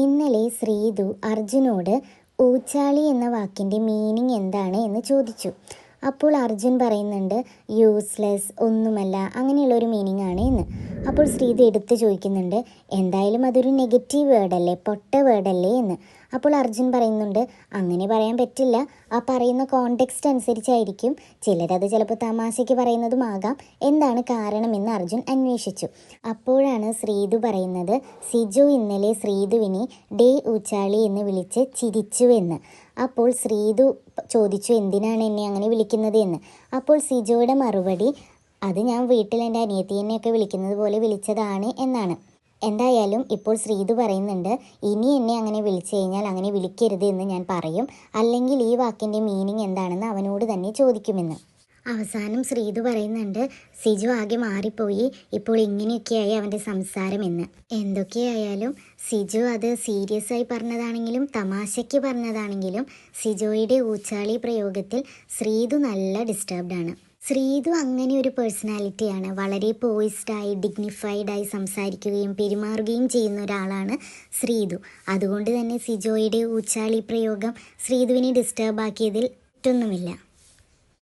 ഇന്നലെ ശ്രീതു അർജുനോട് ഊച്ചാളി എന്ന വാക്കിന്റെ മീനിങ് എന്താണ് എന്ന് ചോദിച്ചു. അപ്പോൾ അർജുൻ പറയുന്നുണ്ട് യൂസ്ലെസ് ഒന്നുമല്ല അങ്ങനെയുള്ള ഒരു മീനിങ് ആണ് എന്ന്. അപ്പോൾ ശ്രീധ എടുത്ത് ചോദിക്കുന്നുണ്ട് എന്തായാലും അതൊരു നെഗറ്റീവ് വേർഡല്ലേ പൊട്ട വേർഡല്ലേ എന്ന്. അപ്പോൾ അർജുൻ പറയുന്നുണ്ട് അങ്ങനെ പറയാൻ പറ്റില്ല. ആ പറയുന്ന കോണ്ടെക്സ്റ്റ് അനുസരിച്ചായിരിക്കും. ചിലരത് ചിലപ്പോൾ തമാശയ്ക്ക് പറയുന്നതുമാകാം എന്താണ് കാരണമെന്ന് അർജുൻ അന്വേഷിച്ചു. അപ്പോഴാണ് ശ്രീതു പറയുന്നത് സിജു ഇന്നലെ ശ്രീതുവിനെ ഡേ ഊച്ചാളി എന്ന് വിളിച്ച് ചിരിച്ചു എന്ന്. അപ്പോൾ ശ്രീതു ചോദിച്ചു എന്തിനാണ് എന്നെ അങ്ങനെ വിളിക്കുന്നത്? എന്ന്. അപ്പോൾ സിജോയുടെ മറുപടി അത് ഞാൻ വീട്ടിൽ എന്റെ അനിയത്തിയെന്നെയൊക്കെ വിളിക്കുന്നത് പോലെ വിളിച്ചതാണ് എന്നാണ്. എന്തായാലും ഇപ്പോൾ ശ്രീതു പറയുന്നുണ്ട് ഇനി എന്നെ അങ്ങനെ വിളിച്ചു കഴിഞ്ഞാൽ അങ്ങനെ വിളിക്കരുത് എന്ന് ഞാൻ പറയും. അല്ലെങ്കിൽ ഈ വാക്കിന്റെ മീനിങ് എന്താണെന്ന് അവനോട് തന്നെ ചോദിക്കുമെന്ന്. അവസാനം ശ്രീതു പറയുന്നുണ്ട് സിജു ആകെ മാറിപ്പോയി. ഇപ്പോൾ ഇങ്ങനെയൊക്കെയായി അവന്റെ സംസാരം എന്ന് എന്തൊക്കെയായാലും സിജു അത് സീരിയസ് ആയി പറഞ്ഞതാണെങ്കിലും തമാശയ്ക്ക് പറഞ്ഞതാണെങ്കിലും സിജോയുടെ ഊച്ചാളി പ്രയോഗത്തിൽ ശ്രീതു നല്ല ഡിസ്റ്റർബ്ഡാണ് ശ്രീതു അങ്ങനെ ഒരു പേഴ്സണാലിറ്റിയാണ് വളരെ പോയിസ്ഡായി ഡിഗ്നിഫൈഡായി സംസാരിക്കുകയും പെരുമാറുകയും ചെയ്യുന്ന ഒരാളാണ് ശ്രീതു. അതുകൊണ്ട് തന്നെ സിജോയുടെ ഉച്ചാളി പ്രയോഗം ശ്രീതുവിനെ ഡിസ്റ്റർബ് ആക്കിയതിൽ ഒറ്റൊന്നുമില്ല